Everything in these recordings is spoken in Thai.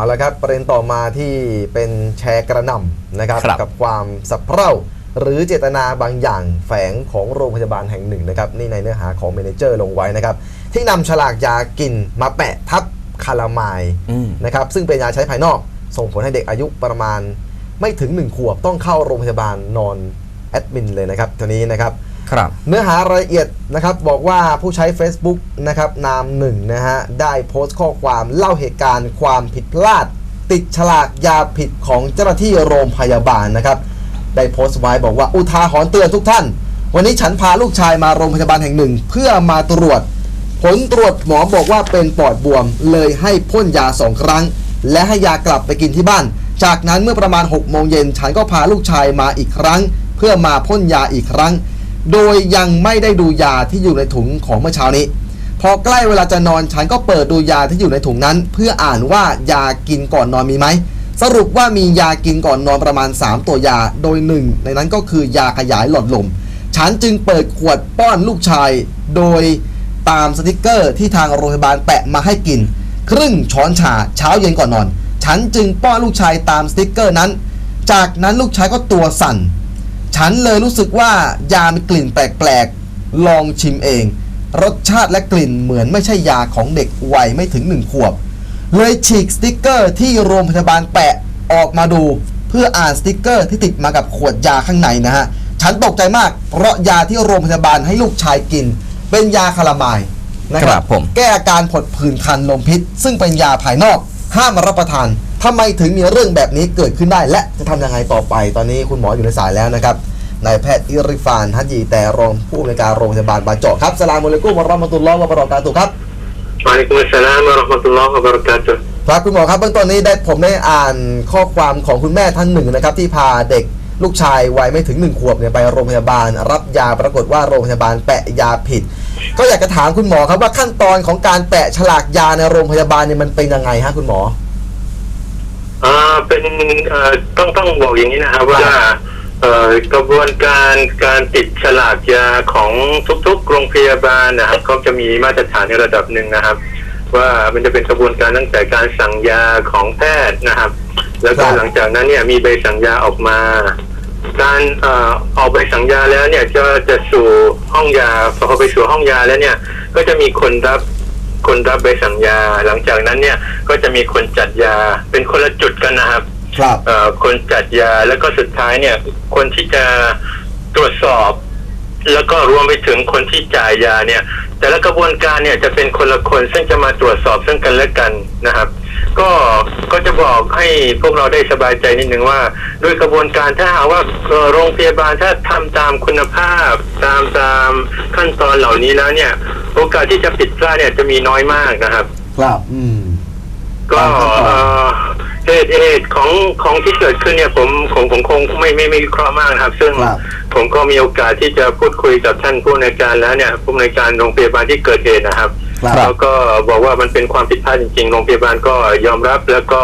เอาละครับประเด็นต่อมาที่เป็นแชร์กระหน่ำนะครับครับกับความสับเพร่าหรือเจตนาบางอย่างแฝงของโรงพยาบาลแห่งหนึ่งนะครับนี่ในเนื้อหาของเมเนเจอร์ลงไว้นะครับ ที่นำฉลากยากินมาแปะทับคาราไมายอืมนะครับซึ่งเป็นยาใช้ภายนอก ส่งผลให้เด็กอายุประมาณไม่ถึง 1 ขวบต้องเข้าโรงพยาบาลนอนแอดมินเลยนะครับทีนี้นะครับ ครับ เนื้อหารายละเอียดนะครับบอกว่าผู้ใช้ Facebook นะครับนามหนึ่งนะฮะได้โพสต์ข้อความเล่าเหตุการณ์ความผิดพลาด ติดฉลากยาผิดของเจ้าหน้าที่โรงพยาบาลนะครับ ได้โพสต์ไว้บอกว่าอุทาหรณ์เตือนทุกท่าน วันนี้ฉันพาลูกชายมาโรงพยาบาลแห่งหนึ่ง เพื่อมาตรวจ ผลตรวจหมอบอกว่าเป็นปอดบวม เลยให้พ่นยาสองครั้ง และให้ยากลับไปกินที่บ้าน จากนั้นเมื่อประมาณ6โมงเย็นฉันก็พาลูกชายมาอีกครั้ง เพื่อมาพ่นยาอีกครั้ง โดยยังไม่ได้ดูยาที่อยู่ในถุงของเมื่อเช้านี้ พอใกล้เวลาจะนอนฉันก็เปิดดูยาที่อยู่ในถุงนั้น เพื่ออ่านว่ายากินก่อนนอนมีไหม สรุปว่ามียากินก่อนนอนประมาณ 3 ตัวยา โดยหนึ่งในนั้นก็คือยาขยายหลอดลม ฉันจึงเปิดขวดป้อนลูกชาย โดยตามสติกเกอร์ที่ทางโรงพยาบาลแปะมาให้กิน ครึ่งช้อนชาเช้าเย็นก่อนนอน ฉันจึงป้อนลูกชายตามสติกเกอร์นั้น จากนั้นลูกชายก็ตัวสั่น ฉันเลยรู้สึกว่ายามีกลิ่นแปลกๆ ลองชิมเอง รสชาติและกลิ่นเหมือนไม่ใช่ยาของเด็กวัยไม่ถึงหนึ่งขวบ เลยฉีกสติกเกอร์ที่โรงพยาบาลแปะออกมาดู เพื่ออ่านสติกเกอร์ที่ติดมากับขวดยาข้างในนะฮะ ฉันตกใจมากเพราะยาที่โรงพยาบาลให้ลูกชายกิน เป็นยาคาราไมายนะคครัรับบผม แก้อาการผดผื่นคันลมพิษ ซึ่งเป็นยาภายนอก ห้ามรับประทานทำไมถึงมีเรื่องแบบนี้เกิดขึ้นได้ และจะทำยังไงต่อไป ตอนนี้คุณหมออยู่ในสายแล้วนะครับ นายแพทย์อิริฟานฮัจยีแต่รองผู้อำนวยการโรงพยาบาลบางเจาะครับสลามุลักุมวราะมะตุลลอฮ์วะบะรอกาตุฮ์ครับวะอะลัยกุมสลามวะเราะมะตุลลอฮ์วะบราะกาตุครับคุณหมอครับเบื้องต้นนี้ได้ผมได้อ่านข้อความของคุณแม่ท่านหนึ่งนะครับ ที่พาเด็กลูกชายวัยไม่ถึงหนึ่งขวบเนี่ยไปโรงพยาบาล รับยาปรากฏว่าโรงพยาบาลแปะยาผิด ก็อยากจะถามคุณหมอครับว่าขั้นตอนของการแปะฉลากยาในโรงพยาบาลเนี่ยมันเป็นยังไงฮะคุณหมออ่าเป็นต้องต้องบอกอย่างนี้นะครับว่า กระบวนการการติดฉลากยาของทุกๆโรงพยาบาลนะครับเขาจะมีมาตรฐานในระดับหนึ่งนะครับ ว่ามันจะเป็นกระบวนการตั้งแต่การสั่งยาของแพทย์นะครับ แล้วก็ครับหลังจากนั้นเนี่ยมีใบสั่งยาออกมา การเอ่อออกใบสั่งยาแล้วเนี่ยจะจะสู่ห้องยาพอไปสู่ห้องยาแล้วเนี่ย ก็จะมีคนรับคนรับใบสั่งยา หลังจากนั้นเนี่ยก็จะมีคนจัดยาเป็นคนละจุดกันนะครับ ครับเอ่อคนจัดยาแล้วก็สุดท้ายเนี่ย คนที่จะตรวจสอบ แล้วก็รวมไปถึงคนที่จ่ายยาเนี่ย แต่ละกระบวนการเนี่ยจะเป็นคนละคนซึ่งจะมาตรวจสอบซึ่งกันและกันนะครับ ก็ก็จะบอกให้พวกเราได้สบายใจนิดนึงว่า ด้วยกระบวนการถ้าหากว่าเอ่อโรงพยาบาลถ้าทำตามคุณภาพ ตามตามขั้นตอนเหล่านี้แล้วเนี่ย โอกาสที่จะผิดพลาดเนี่ยจะมีน้อยมากนะครับ ครับ อืม ก็ตามขั้นตอน เอ่อเหตุเหตุของของที่เกิดขึ้นเนี่ยผมผมผมคงไม่ไม่ไม่วิเคราะห์มากนะครับ ซึ่งครับ ผมก็มีโอกาสที่จะพูดคุยกับท่านผู้ในวยการแล้วเนี่ยผู้ในวยการโรงพยาบาลที่เกิดเหตุนะครับ ครับ แล้วก็บอกว่ามันเป็นความผิดพลาดจริงๆ โรงพยาบาลก็ยอมรับแล้วก็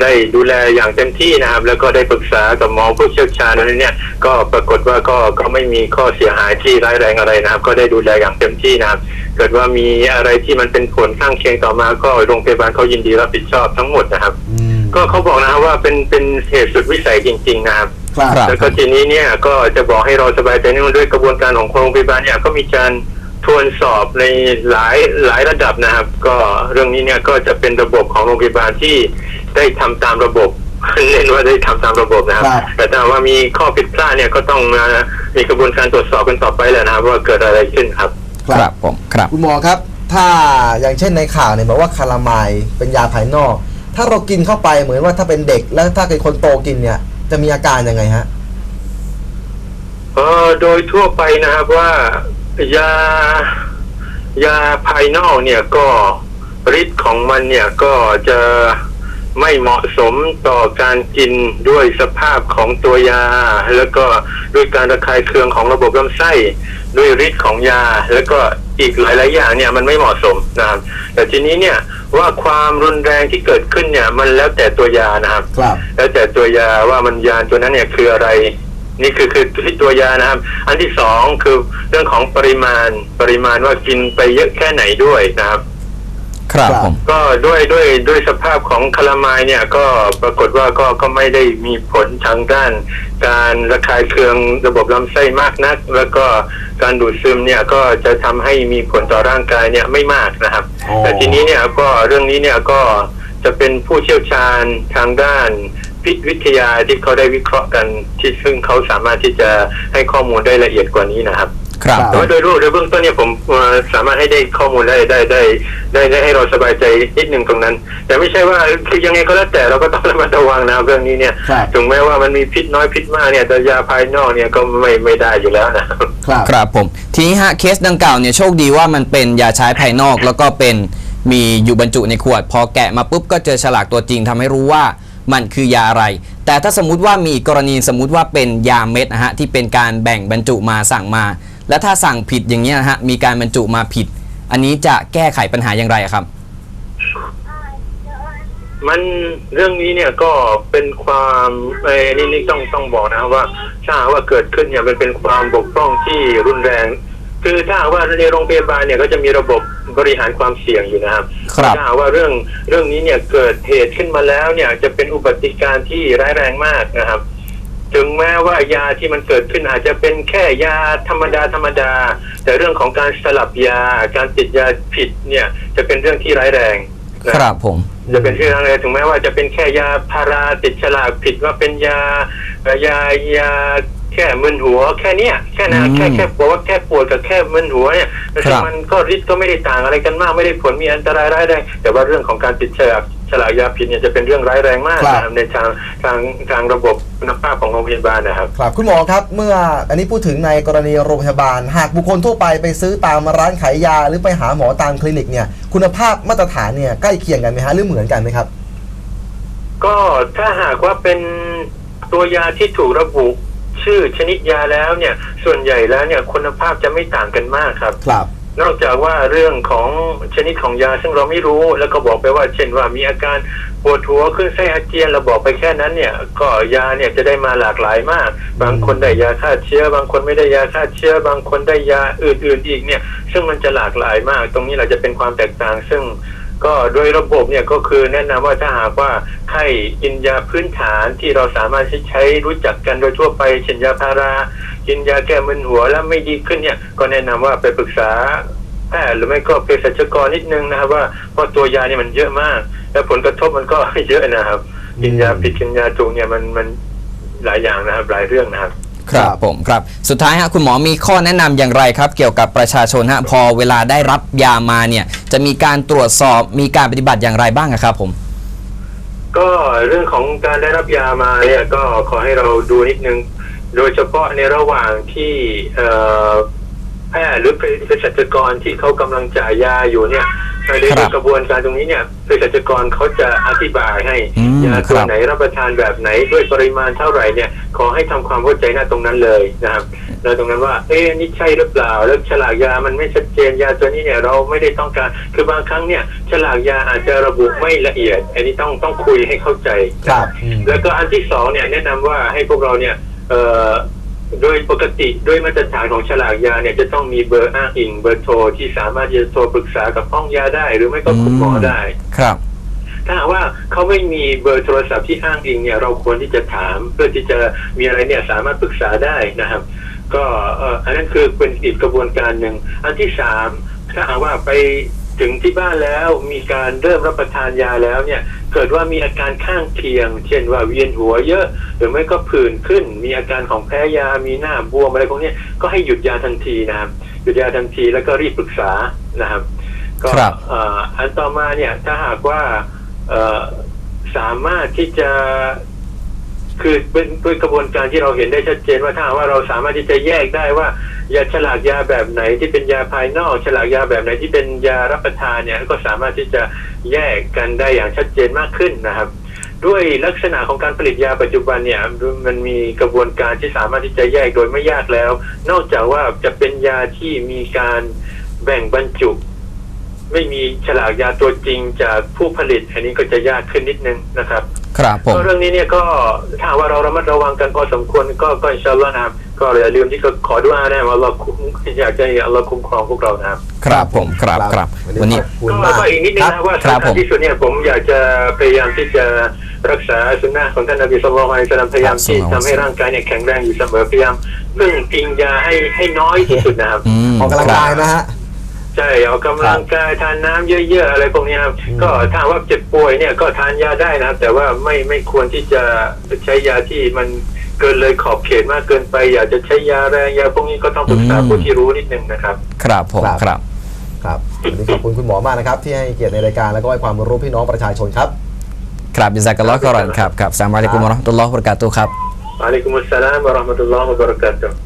ได้ดูแลอย่างเต็มที่นะครับ แล้วก็ได้ปรึกษากับหมอผู้เชี่ยวชาญนั้นเนี่ย ก็ปรากฏว่าก็ก็ไม่มีข้อเสียหายที่ร้ายแรงอะไรนะครับ ก็ได้ดูแลอย่างเต็มที่นะครับ เกิดว่ามีอะไรที่มันเป็นผลข้างเคียงต่อมาก็โรงพยาบาลเขายินดีรับผิดชอบทั้งหมดนะครับอืม ก็เขาบอกนะครับว่าเป็นเป็นเหตุสุดวิสัยจริง ๆ นะครับครับครับแล้วก็ทีนี้เนี่ยก็จะบอกให้เราสบายใจนิดนึงด้วยกระบวนการของโรงพยาบาลเนี่ยก็มีการทวนสอบในหลายหลายระดับนะครับ ก็เรื่องนี้เนี่ยก็จะเป็นระบบของโรงพยาบาลที่ได้ทำตามระบบเน้นว่าได้ทำตามระบบนะครับครับ แต่ถ้าว่ามีข้อผิดพลาดเนี่ยก็ต้องมามีกระบวนการตรวจสอบกันต่อไปแหละนะครับ ว่าเกิดอะไรขึ้นครับ ครับผมครับคุณหมอครับ ถ้าอย่างเช่นในข่าวเนี่ยบอกว่าคาราไมายเป็นยาภายนอก ถ้าเรากินเข้าไปเหมือนว่าถ้าเป็นเด็กแล้วถ้าเป็นคนโตกินเนี่ย จะมีอาการยังไงฮะเออโดยทั่วไปนะครับว่ายายาภายนอกเนี่ยก็ฤทธิ์ของมันเนี่ยก็จะไม่เหมาะสมต่อการกินด้วยสภาพของตัวยา แล้วก็ด้วยการระคายเคืองของระบบลำไส้ ด้วยฤทธิ์ของยา แล้วก็อีกหลาย ๆ อย่างเนี่ยมันไม่เหมาะสมนะครับแต่ทีนี้เนี่ยว่าความรุนแรงที่เกิดขึ้นเนี่ย มันแล้วแต่ตัวยานะครับครับ แล้วแต่ตัวยาว่ามันยาตัวนั้นเนี่ยคืออะไร นี่คือคือที่ตัวยานะครับ อันที่สองคือเรื่องของปริมาณปริมาณว่ากินไปเยอะแค่ไหนด้วยนะครับ ครับครับผมก็ด้วยด้วยด้วยสภาพของคาลามายเนี่ยก็ปรากฏว่าก็ก็ไม่ได้มีผลทางด้าน การระคายเคืองระบบลำไส้มากนัก แล้วก็การดูดซึมเนี่ยก็จะทำให้มีผลต่อร่างกายเนี่ยไม่มากนะครับอ๋อแต่ทีนี้เนี่ยก็เรื่องนี้เนี่ยก็จะเป็นผู้เชี่ยวชาญทางด้านพิษวิทยาที่เขาได้วิเคราะห์กันที่ซึ่งเขาสามารถที่จะให้ข้อมูลได้ละเอียดกว่านี้นะครับ ครับครับแต่ว่าโดยรูปโดยเบื้องต้นเนี่ยผมเอ่อสามารถให้ได้ข้อมูลได้ได้ได้ได้ได้ให้เราสบายใจนิดนึงตรงนั้น แต่ไม่ใช่ว่าคือยังไงก็แล้วแต่เราก็ต้องระมัดระวังนะเรื่องนี้เนี่ยครับถึงแม้ว่ามันมีพิษน้อยพิษมากเนี่ยแต่ยาภายนอกเนี่ยก็ไม่ไม่ได้อยู่แล้วนะครับครับครับผมทีนี้ฮะเคสดังกล่าวเนี่ยโชคดีว่ามันเป็นยาใช้ภายนอกแล้วก็เป็นมีอยู่บรรจุในขวด พอแกะมาปุ๊บก็เจอฉลากตัวจริงทำให้รู้ว่ามันคือยาอะไร แต่ถ้าสมมุติว่ามีอีกกรณีสมมุติว่าเป็นยาเม็ดนะฮะที่เป็นการแบ่งบรรจุมาสั่งมา และถ้าสั่งผิดอย่างเงี้ยนะฮะมีการบรรจุมาผิด อันนี้จะแก้ไขปัญหาอย่างไรอะครับ มันเรื่องนี้เนี่ยก็เป็นความเอ้ยนี่นี่ต้องต้องบอกนะครับว่าถ้าหากว่าเกิดขึ้นเนี่ยมันเป็นความบกพร่องที่รุนแรง คือถ้าหากว่าในโรงพยาบาลเนี่ยก็จะมีระบบบริหารความเสี่ยงอยู่นะครับครับ ถ้าหากว่าเรื่องเรื่องนี้เนี่ยเกิดเหตุขึ้นมาแล้วเนี่ยจะเป็นอุบัติการณ์ที่ร้ายแรงมากนะครับ ถึงแม้ว่ายาที่มันเกิดขึ้นอาจจะเป็นแค่ยาธรรมดาธรรมดา แต่เรื่องของการสลับยาการติดยาผิดเนี่ยจะเป็นเรื่องที่ร้ายแรงนะครับผม จะเป็นที่อะไรถึงแม้ว่าจะเป็นแค่ยาพาราติดฉลากผิดว่าเป็นยาเอ่อยายาแค่มึนหัวแค่เนี้ยแค่นะอืมแค่แค่บอกว่าแค่ปวดกับแค่มึนหัวเนี่ยแต่ครับมันก็ฤทธิ์ก็ไม่ได้ต่างอะไรกันมากไม่ได้ผลมีอันตรายร้ายแรงแต่ว่าเรื่องของการติดฉลาก ฉลากยาผิดเนี่ยจะเป็นเรื่องร้ายแรงมากครับนะครับในทางทางทางระบบคุณภาพของโรงพยาบาลนะครับ ครับคุณหมอครับเมื่ออันนี้พูดถึงในกรณีโรงพยาบาล หากบุคคลทั่วไปไปซื้อตามร้านขายยา หรือไปหาหมอตามคลินิกเนี่ยคุณภาพมาตรฐานเนี่ยใกล้เคียงกันไหมฮะหรือเหมือนกันไหมครับ ก็ถ้าหากว่าเป็นตัวยาที่ถูกระบุชื่อชนิดยาแล้วเนี่ยส่วนใหญ่แล้วเนี่ยคุณภาพจะไม่ต่างกันมากครับครับ นอกจากว่าเรื่องของชนิดของยาซึ่งเราไม่รู้แล้วก็บอกไปว่า เช่นว่ามีอาการปวดหัวขึ้นไส้อาเจียนเราบอกไปแค่นั้นเนี่ย ก็ยาเนี่ยจะได้มาหลากหลายมาก บางคนได้ยาฆ่าเชื้อ บางคนไม่ได้ยาฆ่าเชื้อ บางคนได้ยาอื่นๆอีกเนี่ย ซึ่งมันจะหลากหลายมาก ตรงนี้เราจะเป็นความแตกต่าง ซึ่งก็โดยระบบเนี่ยก็คือแนะนำว่าถ้าหากว่าไข้กินยาพื้นฐานที่เราสามารถใช้รู้จักกันโดยทั่วไปเช่นยาพารา กินยาแก้มึนหัวแล้วไม่ดีขึ้นเนี่ย ก็แนะนำว่าไปปรึกษาแพทย์หรือไม่ก็เภสัชกรนิดนึงนะครับ ว่าเพราะตัวยาเนี่ยมันเยอะมาก แล้วผลกระทบมันก็เยอะนะครับ กินยาผิดกินยาถูกเนี่ยมันมันหลายอย่างนะครับ หลายเรื่องนะครับ ครับผมครับ สุดท้ายฮะคุณหมอมีข้อแนะนำอย่างไรครับ เกี่ยวกับประชาชนฮะพอเวลาได้รับยามาเนี่ย จะมีการตรวจสอบมีการปฏิบัติอย่างไรบ้างอะครับผมก็เรื่องของการได้รับยามาเนี่ยก็ขอให้เราดูนิดนึง โดยเฉพาะในระหว่างที่เอ่อแพทย์หรือเภสัชกรที่เขากำลังจ่ายยาอยู่เนี่ยในครับกระบวนการตรงนี้เนี่ยเภสัชกรเขาจะอธิบายให้อืมยาคตัวรับไหนรับประทานแบบไหนด้วยปริมาณเท่าไหร่เนี่ย ขอให้ทำความเข้าใจหน้าตรงนั้นเลยนะครับแล้วตรงนั้นว่า เอ๊ะนี่ใช่หรือเปล่าแล้วฉลากยามันไม่ชัดเจนยาตัวนี้เนี่ยเราไม่ได้ต้องการคือบางครั้งเนี่ยฉลากยาอาจจะระบุไม่ละเอียด อันนี้ต้องต้องคุยให้เข้าใจครับอืมแล้วก็อันที่สองเนี่ยแนะนำว่าให้พวกเราเนี่ยเอ่อ โดยปกติโดยมาตรฐานของฉลากยาเนี่ยจะต้องมีเบอร์อ้างอิงเบอร์โทรที่สามารถที่จะโทรปรึกษากับห้องยาได้ หรือไม่ก็คุณหมอได้ ครับ ถ้าหากว่าเขาไม่มีเบอร์โทรศัพท์ที่อ้างอิงเนี่ยเราควรที่จะถาม เพื่อที่จะมีอะไรเนี่ยสามารถปรึกษาได้นะครับ ก็เอ่ออันนั้นคือเป็นอีกกระบวนการหนึ่งอันที่สามถ้าหากว่าไป ถึงที่บ้านแล้วมีการเริ่มรับประทานยาแล้วเนี่ย เกิดว่ามีอาการข้างเคียง เช่นว่าเวียนหัวเยอะ หรือไม่ก็ผื่นขึ้น มีอาการของแพ้ยามีหน้าบวมอะไรพวกเนี้ยก็ให้หยุดยาทันทีนะครับหยุดยาทันทีแล้วก็รีบปรึกษานะครับก็ครับเอ่ออันต่อมาเนี่ยถ้าหากว่าเอ่อสามารถที่จะคือเป็นด้วยกระบวนการที่เราเห็นได้ชัดเจนว่าถ้าหากว่าเราสามารถที่จะแยกได้ว่า ยาฉลากยาแบบไหนที่เป็นยาภายนอก ฉลากยาแบบไหนที่เป็นยารับประทานเนี่ยก็สามารถที่จะแยกกันได้อย่างชัดเจนมากขึ้นนะครับ ด้วยลักษณะของการผลิตยาปัจจุบันเนี่ยมันมีกระบวนการที่สามารถที่จะแยกโดยไม่ยากแล้ว นอกจากว่าจะเป็นยาที่มีการแบ่งบรรจุ ไม่มีฉลากยาตัวจริงจากผู้ผลิต อันนี้ก็จะยากขึ้นนิดนึงนะครับครับผมก็เรื่องนี้เนี่ยก็ถ้าหากว่าเราระมัดระวังกันพอสมควรก็ก็อินชาอัลลอฮ์นะครับ ก็ก็อย่าลืมที่จะขอดุอานะว่าเราคุ้มอยากจะให้อัลลอฮ์คุ้มครองพวกเรานะครับครับผมครับครับวัวันนนี้นี้ขอบคุณก็มากก็อีกนิดนึงครันะบว่าครับผมสำญที่สุดเนี่ยผมอยากจะพยายามที่จะรักษาสุนนะของท่านนบีสุลต่านละฮ์พยายามที่ทำให้ร่างกายเนี่ยแข็งแรงอยู่เสมอพยายามเรื่องกินยาให้ให้น้อยที่สุดนะครับอืมออกกำลังกายนะฮะใช่ออกกำลังกายทานน้ำเยอะๆอะไรพวกนี้ครับอืมก็ถ้าว่าเจ็บป่วยเนี่ยก็ทานยาได้นะครับ แต่ว่าไม่ไม่ควรที่จะใช้ยาที่มัน เกินเลยขอบเขตมากเกินไป อยากจะใช้ยาแรงยาพวกนี้ก็ต้องปรึกษาอืมผู้ที่รู้นิดนึงนะครับ ครับผมครับครับครับวันนี้ขอบคุณคุณหมอมากนะครับ ที่ให้เกียรติในรายการแล้วก็ให้ความรู้พี่น้องประชาชนครับ ครับบิซักอัลลอฮ์กอรอนครับครับสลามอะลัยกุมวะเราะห์มะตุลลอฮ์วะบะเราะกาตุฮ์ครับวะอะลัยกุมุสสลามวะเราะห์มะตุลลอฮ์วะบะเราะกาตุฮ์